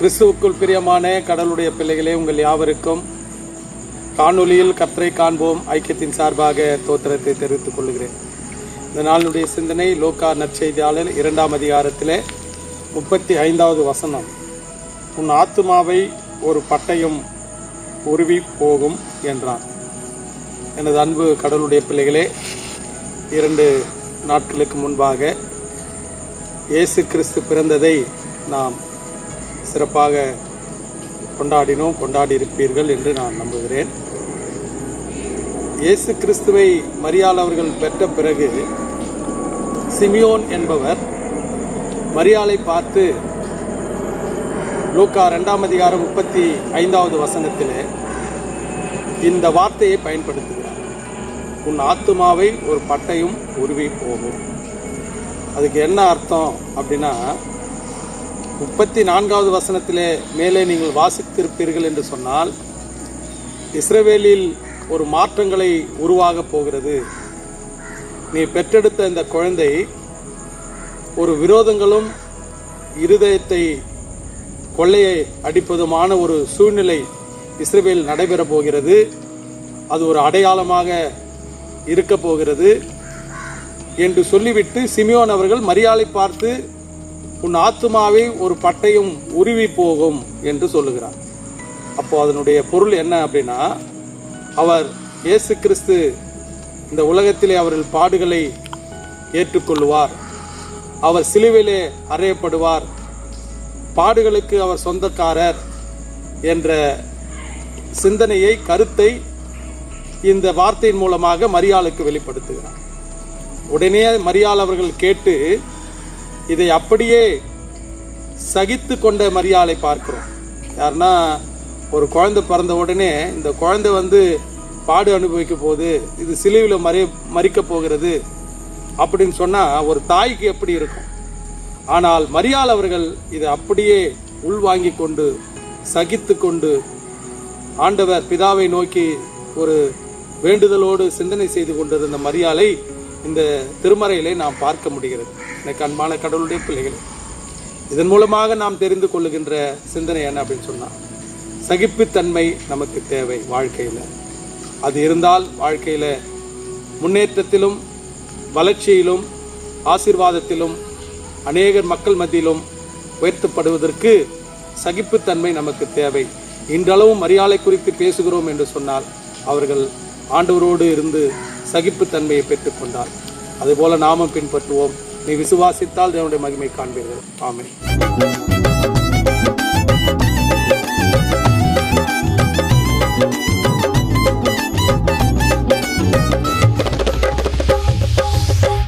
கிறிஸ்துவுக்குள் பிரியமான கடலுடைய பிள்ளைகளே உங்கள் யாவருக்கும் காணொலியில் கத்தரை காண்போம். ஐக்கியத்தின் சார்பாக தோத்திரத்தை தெரிவித்துக் கொள்கிறேன். இந்த நாளுடைய சிந்தனை லோக்கா நற்செய்தியாளர் இரண்டாம் அதிகாரத்தில் முப்பத்தி ஐந்தாவது வசனம். உன் ஆத்துமாவை ஒரு பட்டயம் உருவி போகும் என்றான் எனது அன்பு கடலுடைய பிள்ளைகளே இரண்டு நாட்களுக்கு முன்பாக இயேசு கிறிஸ்து பிறந்ததை நாம் சிறப்பாக கொண்டாடினோம் கொண்டாடி இருப்பீர்கள் என்று நான் நம்புகிறேன். இயேசு கிறிஸ்துவை மரியாள் அவர்கள் பெற்ற பிறகு சிமியோன் என்பவர் மரியாளை பார்த்து லூக்கா ரெண்டாம் அதிகாரம் முப்பத்தி ஐந்தாவது வசனத்திலே இந்த வார்த்தையை பயன்படுத்துகிறார். உன் ஆத்துமாவை ஒரு பட்டையும் உருவி போகும். அதுக்கு என்ன அர்த்தம் அப்படின்னா முப்பத்தி நான்காவது வசனத்திலே மேலே நீங்கள் வாசித்திருப்பீர்கள் என்று சொன்னால் இஸ்ரவேலில் ஒரு மாற்றங்களை உருவாகப் போகிறது. நீ பெற்றெடுத்த இந்த குழந்தை ஒரு விரோதங்களும் இருதயத்தை கொள்ளையை அடிப்பதுமான ஒரு சூழ்நிலை இஸ்ரேல் நடைபெற போகிறது. அது ஒரு அடையாளமாக இருக்க போகிறது. என்று சொல்லிவிட்டு சிமியோன் அவர்கள் மரியாதை பார்த்து உன் ஆத்மாவை ஒரு பட்டயம் உருவி போகும் என்று சொல்லுகிறார். அப்போ அதனுடைய பொருள் என்ன அப்படின்னா அவர் இயேசு கிறிஸ்து இந்த உலகத்திலே அவர்கள் பாடுகளை ஏற்றுக்கொள்வார் அவர் சிலுவிலே அறையப்படுவார். பாடுகளுக்கு அவர் சொந்தக்காரர் என்ற சிந்தனையை கருத்தை இந்த வார்த்தையின் மூலமாக மரியாளுக்கு வெளிப்படுத்துகிறார். உடனே மரியாள் அவர்கள் கேட்டு இதை அப்படியே சகித்து கொண்ட மரியாதை பார்க்கிறோம். யாருன்னா ஒரு குழந்தை பிறந்த உடனே இந்த குழந்தை வந்து பாடு அனுபவிக்க போகுது இது சிலுவில் மறிய மறிக்க போகிறது அப்படின்னு சொன்னால் ஒரு தாய்க்கு எப்படி இருக்கும்? ஆனால் மரியாள் அவர்கள் இதை அப்படியே உள்வாங்கி கொண்டு சகித்து கொண்டு ஆண்டவர் பிதாவை நோக்கி ஒரு வேண்டுதலோடு சிந்தனை செய்து கொண்டிருந்த மரியாதை இந்த திருமறையிலே நாம் பார்க்க முடிகிறது. எனக்கு அன்பான கடவுளுடைய பிள்ளைகள் இதன் மூலமாக நாம் தெரிந்து கொள்ளுகின்ற சிந்தனை என்ன அப்படின்னு சொன்னால் சகிப்புத்தன்மை நமக்கு தேவை வாழ்க்கையில். அது இருந்தால் வாழ்க்கையில் முன்னேற்றத்திலும் வளர்ச்சியிலும் ஆசீர்வாதத்திலும் அநேகர் மக்கள் மத்தியிலும் உயர்த்தப்படுவதற்கு சகிப்புத்தன்மை நமக்கு தேவை. இன்றளவும் மரியாதை குறித்து பேசுகிறோம் என்று சொன்னால் அவர்கள் ஆண்டவரோடு இருந்து சகிப்புத்தன்மையை பெற்றுக்கொண்டார். அதுபோல நாமும் பின்பற்றுவோம். நீ விசுவாசித்தால் தேவனுடைய மகிமை காண்பீர்கள். ஆமை